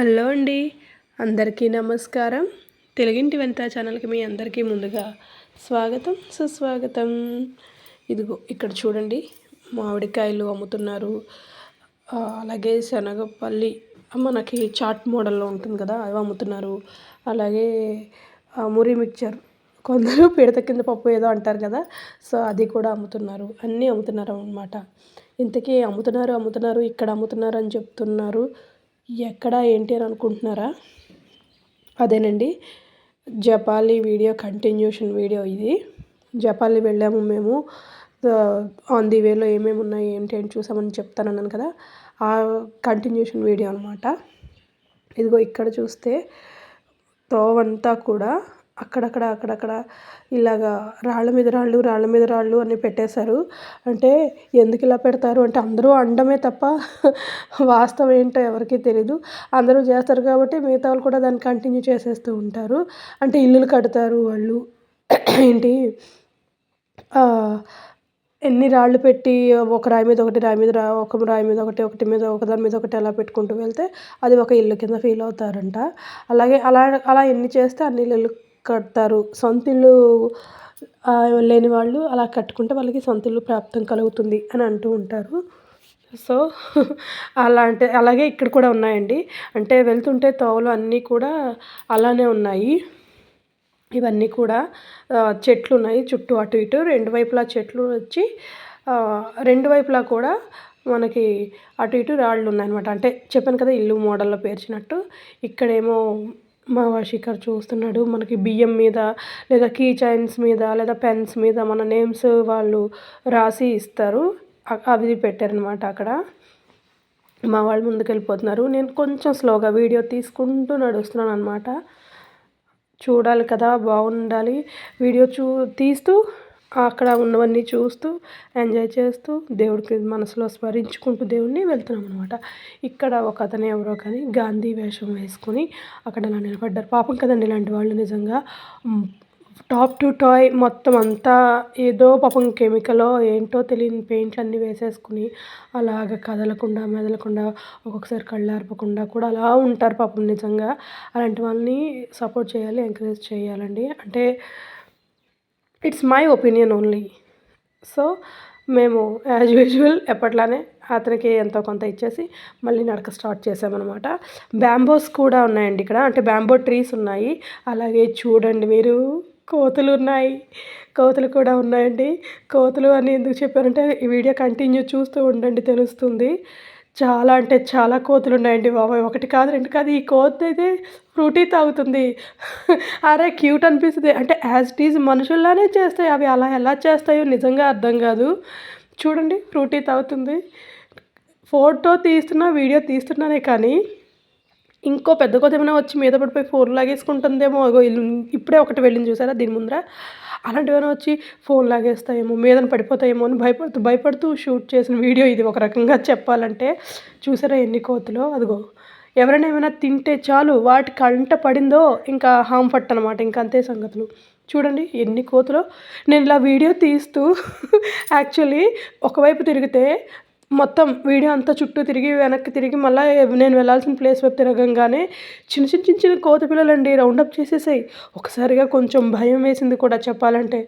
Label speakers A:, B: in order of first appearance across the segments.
A: hello అండి అందరికీ నమస్కారం తెలుగింటి వెంత ఛానల్కి మీ అందరికీ ముందుగా స్వాగతం సుస్వాగతం ఇదిగో ఇక్కడ చూడండి మామిడికాయలు అమ్ముతున్నారు అలాగే శనగపల్లి మనకి చాట్ మోడల్లో ఉంటుంది కదా అవి అమ్ముతున్నారు అలాగే మురి మిక్చర్ కొందరు పిడత కింద పప్పు ఏదో అంటారు కదా సో అది కూడా అమ్ముతున్నారు అన్నీ అమ్ముతున్నారు అనమాట ఇంతకీ అమ్ముతున్నారు అమ్ముతున్నారు ఇక్కడ అమ్ముతున్నారు అని చెప్తున్నారు ఎక్కడ ఏంటి అని అనుకుంటున్నారా అదేనండి జపాలి వీడియో కంటిన్యూషన్ వీడియో ఇది జపాలి వెళ్ళాము మేము ఆన్ ది వేలో ఏమేమి ఉన్నాయి ఏంటి అని చూసామని చెప్తానన్నాను కదా ఆ కంటిన్యూషన్ వీడియో అనమాట ఇదిగో ఇక్కడ చూస్తే తోవంతా కూడా అక్కడక్కడ అక్కడక్కడ ఇలాగా రాళ్ళ మీద రాళ్ళు రాళ్ళ మీద రాళ్ళు అని పెట్టేశారు అంటే ఎందుకు ఇలా పెడతారు అంటే అందరూ అండమే తప్ప వాస్తవం ఏంటో ఎవరికీ తెలీదు అందరూ చేస్తారు కాబట్టి మిగతా వాళ్ళు కూడా దాన్ని కంటిన్యూ చేసేస్తూ ఉంటారు అంటే ఇల్లులు కడతారు వాళ్ళు ఏంటి ఎన్ని రాళ్ళు పెట్టి ఒక రాయి మీద ఒకటి రాయి మీద ఒక రాయి మీద ఒకటి ఒకటి మీద ఒకదాని మీద ఒకటి అలా పెట్టుకుంటూ వెళ్తే అది ఒక ఇల్లు కింద ఫీల్ అవుతారంట అలాగే అలా అలా ఎన్ని చేస్తే అన్ని ఇల్లు కడతారు సొంత ఇల్లు లేని వాళ్ళు అలా కట్టుకుంటే వాళ్ళకి సొంత ఇల్లు ప్రాప్తం కలుగుతుంది అని అంటూ ఉంటారు సో అలాంటి అలాగే ఇక్కడ కూడా ఉన్నాయండి అంటే వెళ్తుంటే తోవలు అన్నీ కూడా అలానే ఉన్నాయి ఇవన్నీ కూడా చెట్లు ఉన్నాయి చుట్టూ అటు ఇటు రెండు వైపులా చెట్లు వచ్చి రెండు వైపులా కూడా మనకి అటు ఇటు రాళ్ళు ఉన్నాయన్నమాట అంటే చెప్పాను కదా ఇల్లు మోడల్లో పేర్చినట్టు ఇక్కడేమో మావా శిఖర్ చూస్తున్నాడు మనకి బియ్యం మీద లేదా కీ చైన్స్ మీద లేదా పెన్స్ మీద మన నేమ్స్ వాళ్ళు రాసి ఇస్తారు అవి పెట్టారనమాట అక్కడ మా వాళ్ళు ముందుకెళ్ళిపోతున్నారు నేను కొంచెం స్లోగా వీడియో తీసుకుంటూ నడుస్తున్నాను అనమాట చూడాలి కదా బాగుండాలి వీడియో చూ తీస్తూ అక్కడ ఉన్నవన్నీ చూస్తూ ఎంజాయ్ చేస్తూ దేవుడికి మనసులో స్మరించుకుంటూ దేవుడిని వెళ్తున్నాం అనమాట ఇక్కడ ఒక అతను ఎవరో కానీ గాంధీ వేషం వేసుకొని అక్కడ అలా నిలబడ్డారు పాపం కదండి ఇలాంటి వాళ్ళు నిజంగా టాప్ టు టాయ్ మొత్తం అంతా ఏదో పాపం కెమికలో ఏంటో తెలియని పెయింట్లు అన్నీ వేసేసుకుని అలాగ కదలకుండా మెదలకుండా ఒక్కొక్కసారి కళ్ళు ఆర్పకుండా కూడా అలా ఉంటారు పాపం నిజంగా అలాంటి వాళ్ళని సపోర్ట్ చేయాలి ఎంకరేజ్ చేయాలండి అంటే it's my opinion only so మేము యాజ్ యూజువల్ ఎప్పట్లానే అతనికి ఎంతో కొంత ఇచ్చేసి మళ్ళీ నడక స్టార్ట్ చేసామన్నమాట బ్యాంబోస్ కూడా ఉన్నాయండి ఇక్కడ అంటే బ్యాంబో ట్రీస్ ఉన్నాయి అలాగే చూడండి మీరు కోతులు ఉన్నాయి కోతులు కూడా ఉన్నాయండి కోతులు అని ఎందుకు చెప్పారంటే ఈ వీడియో కంటిన్యూ చూస్తూ ఉండండి తెలుస్తుంది చాలా అంటే చాలా కోతులు ఉన్నాయండి బాబాయ్ ఒకటి కాదు రెండు కాదు ఈ కోతి అయితే ఫ్రూటీ తాగుతుంది అరే క్యూట్ అనిపిస్తుంది అంటే యాజ్ ఇట్ ఈజ్ మనుషుల్లానే చేస్తాయి అవి అలా ఎలా చేస్తాయో నిజంగా అర్థం కాదు చూడండి ఫ్రూటీ తాగుతుంది ఫోటో తీస్తున్నా వీడియో తీస్తున్నానే కానీ ఇంకో పెద్ద కోత ఏమైనా వచ్చి మీద పడిపోయి ఫోన్ లాగేసుకుంటుందేమో ఇప్పుడే ఒకటి వెళ్ళింది చూసారా దీని ముందర ఏమైనా వచ్చి ఫోన్ లాగేస్తాయేమో మీద పడిపోతాయేమో అని భయపడుతూ భయపడుతూ షూట్ చేసిన వీడియో ఇది ఒక రకంగా చెప్పాలంటే చూసారా ఎన్ని కోతులో అదిగో ఎవరైనా ఏమైనా తింటే చాలు వాటి కంట పడిందో ఇంకా హాంఫట్ అనమాట అంతే సంగతులు చూడండి ఎన్ని కోతులు నేను ఇలా వీడియో తీస్తూ యాక్చువల్లీ ఒకవైపు తిరిగితే మొత్తం వీడియో అంతా చుట్టూ తిరిగి వెనక్కి తిరిగి మళ్ళీ నేను వెళ్ళాల్సిన ప్లేస్ వైపు తిరగంగానే చిన్న చిన్న చిన్న చిన్న కోతి పిల్లలండి రౌండప్ చేసేసాయి ఒకసారిగా కొంచెం భయం వేసింది కూడా చెప్పాలంటే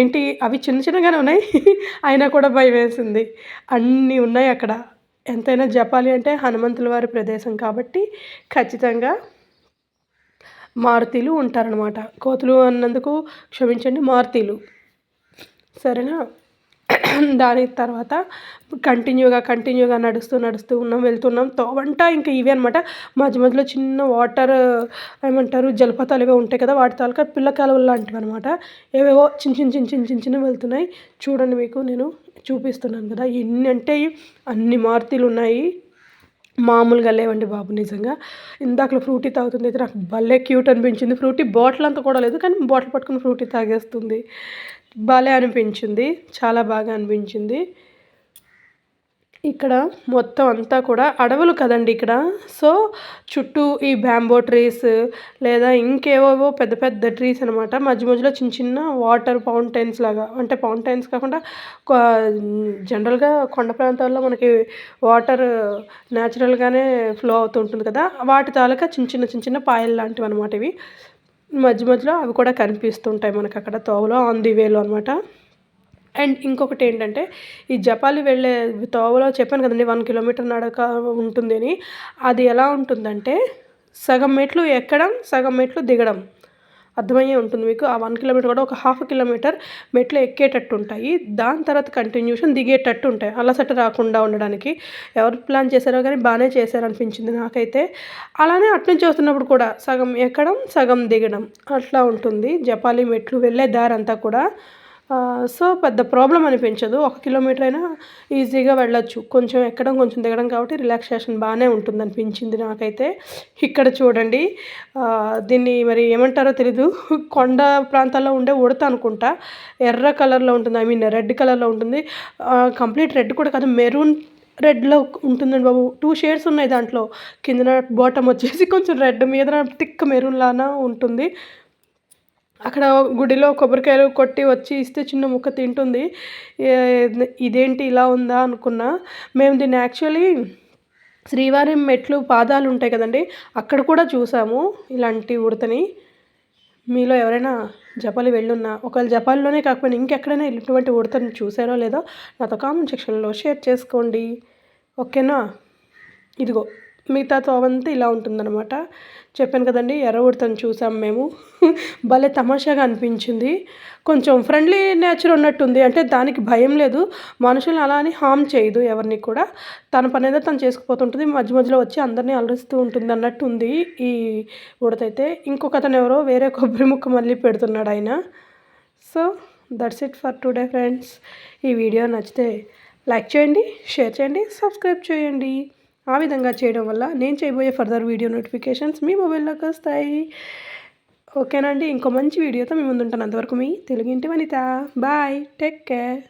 A: ఏంటి అవి చిన్న చిన్నగానే ఉన్నాయి అయినా కూడా భయం వేసింది అన్నీ ఉన్నాయి అక్కడ ఎంతైనా చెప్పాలి అంటే హనుమంతుల వారి ప్రదేశం కాబట్టి ఖచ్చితంగా మారుతీలు ఉంటారనమాట కోతులు అన్నందుకు క్షమించండి మారుతీలు సరేనా దాని తర్వాత కంటిన్యూగా కంటిన్యూగా నడుస్తూ నడుస్తూ ఉన్నాం వెళ్తున్నాం తోవంట ఇంకా ఇవే అనమాట మధ్య మధ్యలో చిన్న వాటర్ ఏమంటారు జలపాతాలు ఇవే ఉంటాయి కదా వాటి తాలూకా పిల్ల కాలువ లాంటివి అనమాట ఏవేవో చిన్న చిన్న చిన్న చిన్న చిన్న చిన్న వెళ్తున్నాయి చూడండి మీకు నేను చూపిస్తున్నాను కదా ఎన్ని అంటే అన్ని మార్తీలు ఉన్నాయి మామూలుగా లేవండి బాబు నిజంగా ఇందాకలో ఫ్రూటీ తాగుతుంది అయితే నాకు భలే క్యూట్ అనిపించింది ఫ్రూటీ బాటిల్ అంతా కూడా లేదు కానీ బాటిల్ పట్టుకుని ఫ్రూటీ తాగేస్తుంది బాగా అనిపించింది చాలా బాగా అనిపించింది ఇక్కడ మొత్తం అంతా కూడా అడవులు కదండి ఇక్కడ సో చుట్టూ ఈ బ్యాంబో ట్రీస్ లేదా ఇంకేవో పెద్ద పెద్ద ట్రీస్ అనమాట మధ్య మధ్యలో చిన్న చిన్న వాటర్ ఫౌంటైన్స్ లాగా అంటే ఫౌంటైన్స్ కాకుండా జనరల్గా కొండ ప్రాంతాల్లో మనకి వాటర్ న్యాచురల్గానే ఫ్లో అవుతుంటుంది కదా వాటి తాలూకా చిన్న చిన్న చిన్న చిన్న పాయలు లాంటివి అనమాట ఇవి మధ్య మధ్యలో అవి కూడా కనిపిస్తుంటాయి మనకు అక్కడ తోవలో ఆన్ ది వేలో అనమాట అండ్ ఇంకొకటి ఏంటంటే ఈ జపాలి వెళ్ళే తోవలో చెప్పాను కదండి వన్ కిలోమీటర్ నడక ఉంటుంది అని అది ఎలా ఉంటుందంటే సగం మెట్లు ఎక్కడం సగం మెట్లు దిగడం అర్థమయ్యే ఉంటుంది మీకు ఆ వన్ కిలోమీటర్ కూడా ఒక హాఫ్ కిలోమీటర్ మెట్లు ఎక్కేటట్టు ఉంటాయి దాని తర్వాత కంటిన్యూషన్ దిగేటట్టు ఉంటాయి అలసట రాకుండా ఉండడానికి ఎవరు ప్లాన్ చేశారో కానీ బాగానే చేశారనిపించింది నాకైతే అలానే అట్నుంచి వస్తున్నప్పుడు కూడా సగం ఎక్కడం సగం దిగడం అట్లా ఉంటుంది జపాలి మెట్లు వెళ్ళే దారంతా కూడా సో పెద్ద ప్రాబ్లం అనిపించదు ఒక కిలోమీటర్ అయినా ఈజీగా వెళ్ళొచ్చు కొంచెం ఎక్కడం కొంచెం దిగడం కాబట్టి రిలాక్సేషన్ బాగానే ఉంటుంది అనిపించింది నాకైతే ఇక్కడ చూడండి దీన్ని మరి ఏమంటారో తెలీదు కొండ ప్రాంతాల్లో ఉండే ఉడత అనుకుంటా ఎర్ర కలర్లో ఉంటుంది ఐ మీన్ రెడ్ కలర్లో ఉంటుంది కంప్లీట్ రెడ్ కూడా కాదు మెరూన్ రెడ్లో ఉంటుందండి బాబు టూ షేడ్స్ ఉన్నాయి దాంట్లో కిందన బాటమ్ వచ్చేసి కొంచెం రెడ్ మీద టిక్ మెరూన్ లానా ఉంటుంది అక్కడ గుడిలో కొబ్బరికాయలు కొట్టి వచ్చి ఇస్తే చిన్న ముక్క తింటుంది ఇదేంటి ఇలా ఉందా అనుకున్నా మేము దీన్ని యాక్చువల్లీ శ్రీవారి మెట్లు పాదాలు ఉంటాయి కదండి అక్కడ కూడా చూసాము ఇలాంటి ఉడతని మీలో ఎవరైనా జపాలు వెళ్ళున్నా ఒకవేళ జపాల్లోనే కాకపోయినా ఇంకెక్కడైనా ఇటువంటి ఉడతని చూసారో లేదో నాతో కామెంట్ సెక్షన్లో షేర్ చేసుకోండి ఓకేనా ఇదిగో మిగతా తోవంతా ఇలా ఉంటుందన్నమాట చెప్పాను కదండి ఎర్ర ఉడతను చూసాం మేము భలే తమాషాగా అనిపించింది కొంచెం ఫ్రెండ్లీ నేచర్ ఉన్నట్టుంది అంటే దానికి భయం లేదు మనుషులను అలా అని హామ్ చేయదు ఎవరిని కూడా తన పని ఏదో తను చేసుకుపోతుంటుంది మధ్య మధ్యలో వచ్చి అందరినీ అలరిస్తూ ఉంటుంది అన్నట్టు ఉంది ఈ ఉడతైతే ఇంకొక అతను ఎవరో వేరే కొబ్బరి ముక్క మళ్ళీ పెడుతున్నాడు ఆయన so that's it for today friends ఈ వీడియో నచ్చితే లైక్ చేయండి షేర్ చేయండి సబ్స్క్రైబ్ చేయండి ఆ విధంగా చేయడం వల్ల నేను చేయబోయే ఫర్దర్ వీడియో నోటిఫికేషన్స్ మీ మొబైల్లోకి వస్తాయి ఓకేనండి ఇంకో మంచి వీడియోతో మీ ముందుంటాను అంతవరకు మీ తెలుగు ఇంటి వనిత బాయ్ టేక్ కేర్